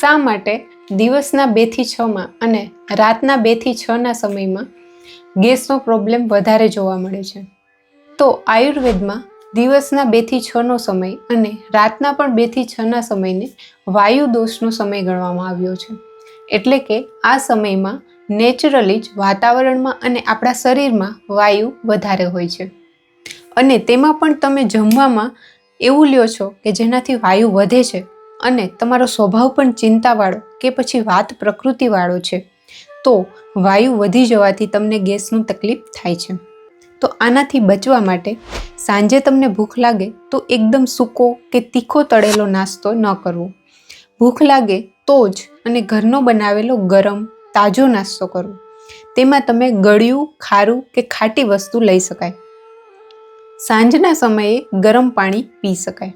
શા માટે દિવસના બેથી છમાં અને રાતના બેથી છના સમયમાં ગેસનો પ્રોબ્લેમ વધારે જોવા મળે છે? તો આયુર્વેદમાં દિવસના બેથી છનો સમય અને રાતના પણ બેથી છના સમયને વાયુ દોષનો સમય ગણવામાં આવ્યો છે. એટલે કે આ સમયમાં નેચરલી જ વાતાવરણમાં અને આપણા શરીરમાં વાયુ વધારે હોય છે. અને તેમાં પણ તમે જમવામાં એવું લ્યો છો કે જેનાથી વાયુ વધે છે. અને તમારો સ્વભાવ પણ ચિંતાવાળો કે પછી વાત પ્રકૃતિવાળો છે, તો વાયુ વધી જવાથી તમને ગેસનું તકલીફ થાય છે. તો આનાથી બચવા માટે સાંજે તમને ભૂખ લાગે તો એકદમ સૂકો કે તીખો તળેલો નાસ્તો ન કરવો. ભૂખ લાગે તો જ અને ઘરનો બનાવેલો ગરમ, તાજો નાસ્તો કરવો તેમાં તમે ગળ્યું, ખારું કે ખાટી વસ્તુ લઈ શકાય. સાંજના સમયે ગરમ પાણી પી શકાય.